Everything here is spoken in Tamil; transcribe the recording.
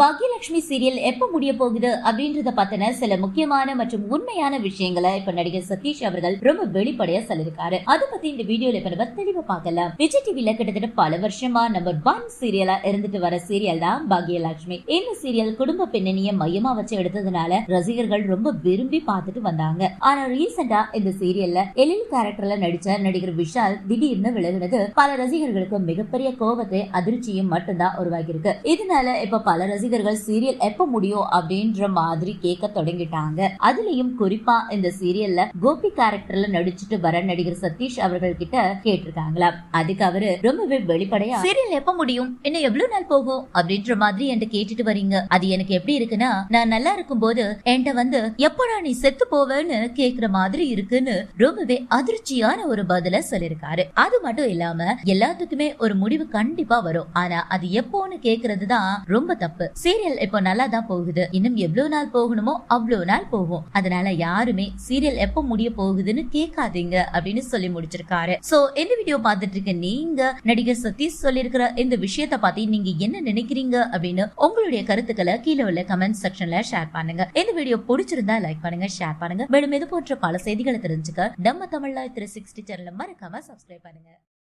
பாக்யலட்சுமி சீரியல் எப்ப முடிய போகுது அப்படின்றத பத்தின சில முக்கியமான மற்றும் உண்மையான விஷயங்களை இப்ப நடிகர் சதீஷ் அவர்கள் ரொம்ப வெளிப்படையா சொல்லிருக்காரு அதை பத்தி இந்த வீடியோல இப்ப நம்ம தெளிவா பார்க்கலாம். விஜய் டிவில கிட்டத்தட்ட பல வருஷமா நம்பர் ஒன் சீரியலா இருந்துட்டு வர சீரியல் தான் பாக்யலட்சுமி இந்த சீரியல் குடும்ப பின்னணியை மையமா வச்சு எடுத்ததுனால ரசிகர்கள் ரொம்ப விரும்பி பார்த்துட்டு வந்தாங்க. ஆனா ரீசெண்டா இந்த சீரியல்ல எழில் கேரக்டர்ல நடிச்ச நடிகர் விஷால் திடீர்னு விலகினது பல ரசிகர்களுக்கு மிகப்பெரிய கோபத்தை அதிர்ச்சியும் மட்டும்தான் உருவாகியிருக்கு இதனால இப்ப பல ரசிகர்கள் சீரியல் எப்ப முடியும் அப்படின்ற மாதிரி கேட்க தொடங்கிட்டாங்க. அதுலயும் குறிப்பா இந்த சீரியல்ல கோபி கேரக்டர்ல நடிச்சிட்டு வர நடிகர் சதீஷ் அவர்கள் கிட்ட கேட்டிருக்காங்களா? அதுக்கு அவரு ரொம்பவே வெளிப்படையா சீரியல் எப்ப முடியும்? இன்னும் எவ்வளவு நாள் போகும்? அப்படின்ற மாதிரி என்கிட்ட கேட்டுட்டு வரீங்க. அது எனக்கு எப்படி இருக்குன்னா நான் நல்லா இருக்கும் போது என்கிட்ட வந்து எப்படா நீ செத்து போவேன்னு கேக்குற மாதிரி இருக்குன்னு ரொம்பவே அதிர்ச்சியான ஒரு பதில சொல்லிருக்காரு அது மட்டும் இல்லாம எல்லாத்துக்குமே ஒரு முடிவு கண்டிப்பா வரும். ஆனா அது எப்போன்னு கேக்குறது தான் ரொம்ப தப்பு. சீரியல் இப்போ நல்லா தான் போகுது. இன்னும் எவ்வளவு நாள் போகணுமோ அவ்வளவு நாள் போகும். அதனால யாருமே சீரியல் எப்போ முடிய போகுதுன்னு கேட்காதீங்க அப்படின்னு சொல்லி முடிச்சிருக்காரு. சோ இந்த வீடியோ பார்த்துட்டு இருக்க நீங்க நடிகர் சதீஷ் சொல்லியிருக்கிற இந்த விஷயத்த பத்தி நீங்க என்ன நினைக்கிறீங்க அப்படின்னு உங்களுடைய கருத்துக்களை கீழே உள்ள கமெண்ட் செக்ஷன்ல ஷேர் பண்ணுங்க. இந்த வீடியோ பிடிச்சிருந்தா லைக் பண்ணுங்க ஷேர் பண்ணுங்க. மேலும் இது போன்ற பல செய்திகளை தெரிஞ்சுக்க நம்ம தமிழ்ல த்ரீ சிக்ஸ்டி சேனலை மறக்காம சப்ஸ்கிரைப் பண்ணுங்க.